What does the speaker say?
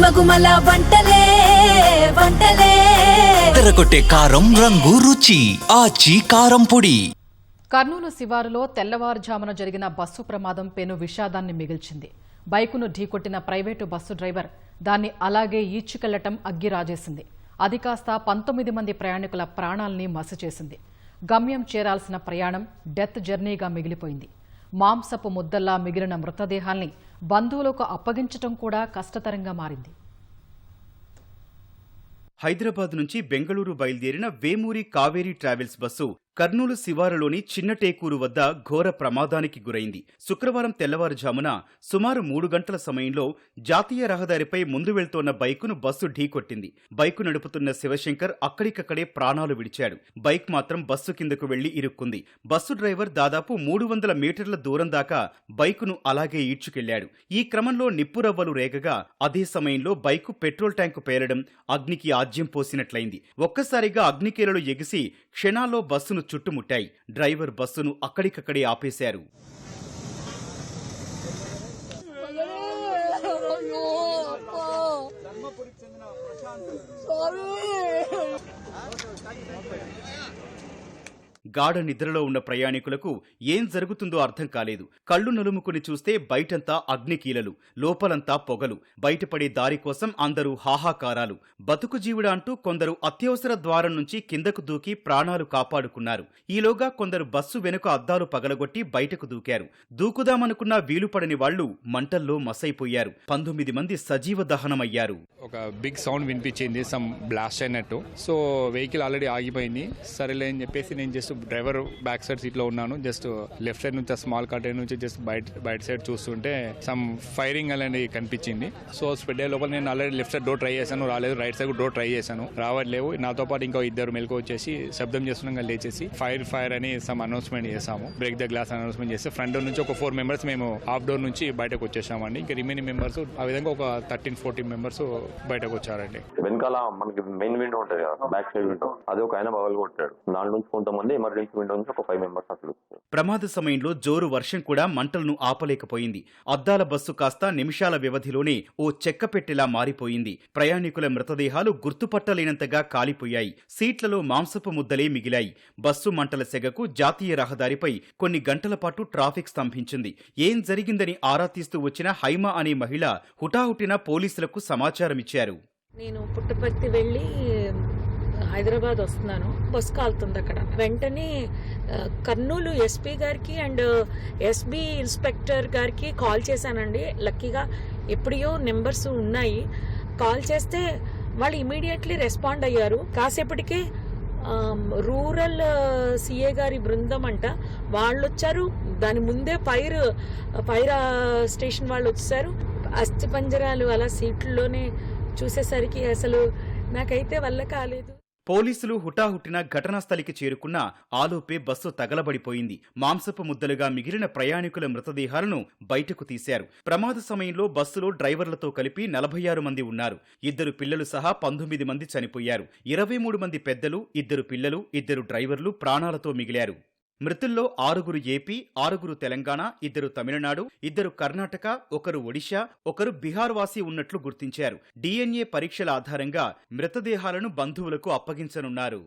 గుమగుమల వంటలే వంటలే. తెరకొట్టే కారం రంగు రుచి ఆచి కారం పొడి. కర్నూలు శివారులో తెల్లవారుజామున జరిగిన బస్సు ప్రమాదం పెను విషాదాన్ని మిగిల్చింది. బైకును ఢీకొట్టిన ప్రైవేటు బస్సు డ్రైవర్ దాన్ని అలాగే ఈడ్చుకెళ్ళటం అగ్గిరాజేసింది. అది కాస్త పంతొమ్మిది మంది ప్రయాణికుల ప్రాణాల్ని మసి చేసింది గమ్యం చేరాల్సిన ప్రయాణం డెత్ జర్నీగా మిగిలిపోయింది. మాంసపు ముద్దల్లా మిగిలిన మృతదేహాల్ని బంధువులకు అప్పగించటం కూడా కష్టతరంగా మారింది. హైదరాబాద్ నుంచి బెంగళూరు బయలుదేరిన వేమూరి కావేరీ ట్రావెల్స్ బస్సు కర్నూలు శివారులోని చిన్నటేకూరు వద్ద ఘోర ప్రమాదానికి గురైంది. శుక్రవారం తెల్లవారుజామున సుమారు మూడు గంటల సమయంలో జాతీయ రహదారిపై ముందు వెళ్తోన్న బైకును బస్సు ఢీకొట్టింది. బైకు నడుపుతున్న శివశంకర్ అక్కడికక్కడే ప్రాణాలు విడిచాడు. బైక్ మాత్రం బస్సు కిందకు వెళ్ళి ఇరుక్కుంది. బస్సు డ్రైవర్ దాదాపు మూడు వందల మీటర్ల దూరం దాకా బైకును అలాగే ఈడ్చుకెళ్ళాడు. ఈ క్రమంలో నిప్పురవ్వలు రేగగా అదే సమయంలో బైకు పెట్రోల్ ట్యాంకు పేలడం అగ్నికి ఆజ్యం పోసినట్లయింది. ఒక్కసారిగా అగ్నికేలలు ఎగిసి క్షణాల్లో బస్సును చుట్టుముట్టాయి. డ్రైవర్ బస్సును అక్కడికక్కడే ఆపేశారు. గాఢ నిద్రలో ఉన్న ప్రయాణికులకు ఏం జరుగుతుందో అర్థం కాలేదు. కళ్ళు నలుముకుని చూస్తే బయటంతా అగ్నికీలలు లోపలంతా పొగలు బయటపడే దారి కోసం అందరూ హాహాకారాలు. బతుకు జీవుడ అంటూ కొందరు అత్యవసర ద్వారం నుంచి కిందకు దూకి ప్రాణాలు కాపాడుకున్నారు. ఈలోగా కొందరు బస్సు వెనుక అద్దాలు పగలగొట్టి బయటకు దూకారు. దూకుదామనుకున్న వీలుపడని వాళ్ళు మంటల్లో మసైపోయారు. పంతొమ్మిది మంది సజీవ దహనమయ్యారు. ఒక బిగ్ సౌండ్ వినిపించింది సమ్ బ్లాస్ట్ అయినట్టు. సో వెహికల్ ఆల్రెడీ ఆగిపోయింది. సరేలే అని చెప్పేసి నేను జస్ట్ డ్రైవర్ బ్యాక్ సైడ్ సీట్లో ఉన్నాను. జస్ట్ లెఫ్ట్ సైడ్ నుంచి స్మాల్ కటర్ నుంచి జస్ట్ బయట బయట సైడ్ చూస్తుంటే సమ్ ఫైరింగ్ అనేది కనిపించింది. సో స్ప్రెడ్ అయ్యే లోపల నేను already left side door try చేశాను రాలేదు. రైట్ సైడ్ డోర్ ట్రై చేశాను. రావట్లేవు. నాతో పాటు ఇంకో ఇద్దరు మెలకు వచ్చేసి శబ్దం చేస్తున్నాగా లేచేసి ఫైర్ ఫైర్ అని సమ్ అనౌన్స్మెంట్ చేసాము బ్రేక్ ద గ్లాస్ అనౌన్స్మెంట్ చేస్తే ఫ్రంట్ డోర్ నుంచి ఒక ఫోర్ మెంబర్స్ మేము హాఫ్ డోర్ నుంచి బయటకు వచ్చేసామండి. ఇంకా రిమైనింగ్ మెంబర్స్ ఆ విధంగా ఒక థర్టీన్ ఫోర్టీన్ మెంబర్స్ బయటకు వచ్చారండి. వెనకాల మనకి మెయిన్ విండో ఉంటుంది కదా బ్యాక్ సైడ్ విండో. అది ఒక ఆయన పగలు కొట్టాడు. దాని నుంచి కొంతమంది ఎమర్జెన్సీ విండో నుంచి ఒక ఫైవ్ మెంబర్స్ ప్రమాద సమయంలో జోరు వర్షం కూడా మంటలను ఆపలేకపోయింది. అద్దాల బస్సు కాస్త నిమిషాల వ్యవధిలోనే ఓ చెక్క పెట్టెలా మారిపోయింది. ప్రయాణికుల మృతదేహాలు గుర్తుపట్టలేనంతగా కాలిపోయాయి. సీట్లలో మాంసపు ముద్దలే మిగిలాయి. బస్సు మంటల సెగకు జాతీయ రహదారిపై కొన్ని గంటల పాటు ట్రాఫిక్ స్తంభించింది. ఏం జరిగిందని ఆరా తీస్తూ వచ్చిన హైమా అనే మహిళ హుటాహుటిన పోలీసులకు సమాచారమిచ్చారు. నేను పుట్టపర్తి వెళ్ళి హైదరాబాద్ వస్తున్నాను. బస్ కాలుతుంది అక్కడ. వెంటనే కర్నూలు ఎస్పీ గారికి అండ్ ఎస్బీ ఇన్స్పెక్టర్ గారికి కాల్ చేశానండి. లక్కీగా ఎప్పుడో నెంబర్స్ ఉన్నాయి. కాల్ చేస్తే వాళ్ళు ఇమీడియట్లీ రెస్పాండ్ అయ్యారు. కాసేపటికే రూరల్ సిఏ గారి బృందం అంట వాళ్ళు వచ్చారు దాని ముందే ఫైర్ ఫైర్ స్టేషన్ వాళ్ళు వచ్చేసారు అస్థి పంజరాలు అలా సీట్లలోనే చూసేసరికి అసలు నాకైతే వల్ల కాలేదు. పోలీసులు హుటాహుటిన ఘటనా స్థలికి చేరుకున్న ఆలోపే బస్సు తగలబడిపోయింది. మాంసపు ముద్దలుగా మిగిలిన ప్రయాణికుల మృతదేహాలను బయటకు తీశారు. ప్రమాద సమయంలో బస్సులో డ్రైవర్లతో కలిపి నలభై ఆరు మంది ఉన్నారు. ఇద్దరు పిల్లలు సహా పంతొమ్మిది మంది చనిపోయారు. ఇరవై మూడు మంది పెద్దలు ఇద్దరు పిల్లలు ఇద్దరు డ్రైవర్లు ప్రాణాలతో మిగిలారు. మృతుల్లో ఆరుగురు ఏపీ ఆరుగురు తెలంగాణ ఇద్దరు తమిళనాడు ఇద్దరు కర్ణాటక ఒకరు ఒడిశా ఒకరు బీహార్ వాసి ఉన్నట్లు గుర్తించారు. డిఎన్ఏ పరీక్షల ఆధారంగా మృతదేహాలను బంధువులకు అప్పగించనున్నారు.